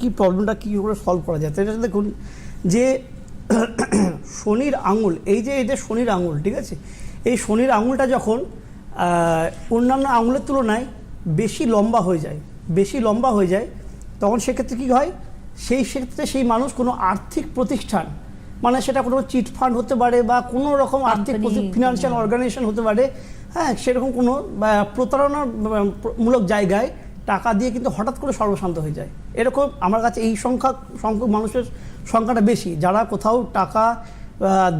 কি প্রবলেমটা কী করে সলভ করা যায়? তো এটা দেখুন যে শনির আঙুল এই যে এটা শনির আঙুল ঠিক আছে? এই শনির আঙুলটা যখন অন্যান্য আঙুলের তুলনায় বেশি লম্বা হয়ে যায় বেশি লম্বা হয়ে যায় তখন সেক্ষেত্রে কী হয়? সেই ক্ষেত্রে সেই মানুষ কোনো আর্থিক প্রতিষ্ঠান মানে সেটা কোনো চিট ফান্ড হতে পারে বা কোনো রকম আর্থিক ফিনান্সিয়াল অর্গানাইজেশন হতে পারে হ্যাঁ সেরকম কোনো বা, প্রতারণামূলক জায়গায় টাকা দিয়ে কিন্তু হঠাৎ করে সর্বশান্ত হয়ে যায়। এরকম আমার কাছে এই সংখ্যা সংখ্যক মানুষের সংখ্যাটা বেশি, যারা কোথাও টাকা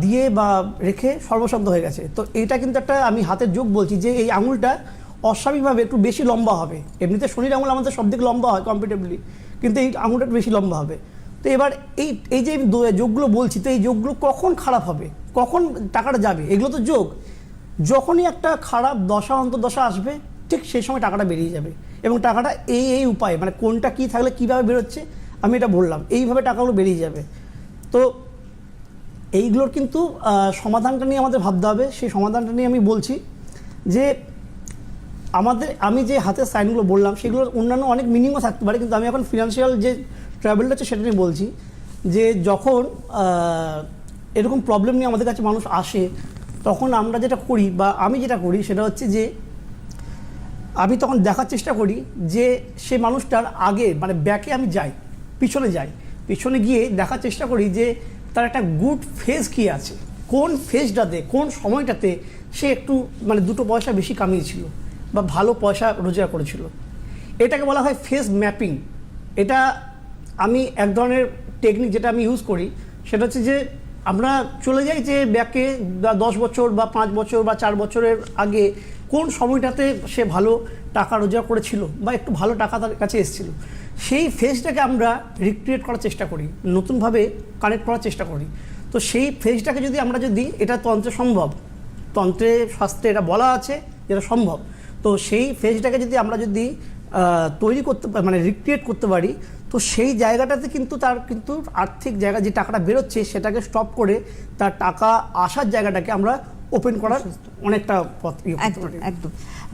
দিয়ে বা রেখে সর্বশান্ত হয়ে গেছে। তো এটা কিন্তু একটা আমি হাতের যোগ বলছি যে এই আঙুলটা অস্বাভাবিকভাবে একটু বেশি লম্বা হবে। এমনিতে শনির আঙুল আমাদের সব দিকে লম্বা হয় কম্পিটেবলি কিন্তু এই আঙুলটা একটু বেশি লম্বা হবে। তো এবার এই এই যে যোগগুলো বলছি, তো এই যোগগুলো কখন খারাপ হবে? কখন টাকাটা যাবে? এগুলো তো যোগ। যখনই একটা খারাপ দশা অন্তর্দশা আসবে ঠিক সেই সময় টাকাটা বেরিয়ে যাবে। এবং টাকাটা এই এই উপায় মানে কোনটা কি থাকলে কীভাবে বেরোচ্ছে, আমি এটা বললাম, এইভাবে টাকাগুলো বেরিয়ে যাবে। তো এইগুলোর কিন্তু সমাধানটা নিয়ে আমাদের ভাবতে হবে। সেই সমাধানটা নিয়ে আমি বলছি যে, আমাদের, আমি যে হাতের সাইনগুলো বললাম, সেগুলোর অন্যান্য অনেক মিনিংও থাকতে পারে, কিন্তু আমি এখন ফিনান্সিয়াল যে ট্রাভেলটা হচ্ছে সেটা নিয়ে বলছি যে, যখন এরকম প্রবলেম নিয়ে আমাদের কাছে মানুষ আসে, তখন আমরা যেটা করি বা আমি যেটা করি সেটা হচ্ছে যে আমি তখন দেখার চেষ্টা করি যে সে মানুষটার আগে মানে ব্যাকে আমি যাই, পিছনে যাই। পিছনে গিয়ে দেখার চেষ্টা করি যে তার একটা গুড ফেজ কি আছে, কোন ফেজটাতে কোন সময়টাতে সে একটু মানে দুটো পয়সা বেশি কামিয়েছিল বা ভালো পয়সা রোজগার করেছিল। এটাকে বলা হয় ফেস ম্যাপিং এটা আমি এক ধরনের টেকনিক যেটা আমি ইউজ করি, সেটা হচ্ছে যে আমরা চলে যাই যে ব্যাকে বা দশ বছর বা পাঁচ বছর বা চার বছরের আগে কোন সময়টাতে সে ভালো টাকা রোজগার করেছিল বা একটু ভালো টাকা তার কাছে এসেছিল? সেই ফেজটাকে আমরা রিক্রিয়েট করার চেষ্টা করি, নতুনভাবে কানেক্ট করার চেষ্টা করি। তো সেই ফেজটাকে যদি আমরা যদি, এটা তন্ত্রে সম্ভব। তন্ত্রে, শাস্ত্রে এটা বলা আছে যেটা সম্ভব। তো সেই ফেজটাকে যদি আমরা যদি তৈরি করতে মানে রিক্রিয়েট করতে পারি তো সেই জায়গাটাতে কিন্তু তার কিন্তু আর্থিক জায়গা যে টাকাটা বেরোচ্ছে সেটাকে স্টপ করে তার টাকা আসার জায়গাটাকে আমরা ওপেন করার অনেকটা পথ ইয়ে একদম একদম।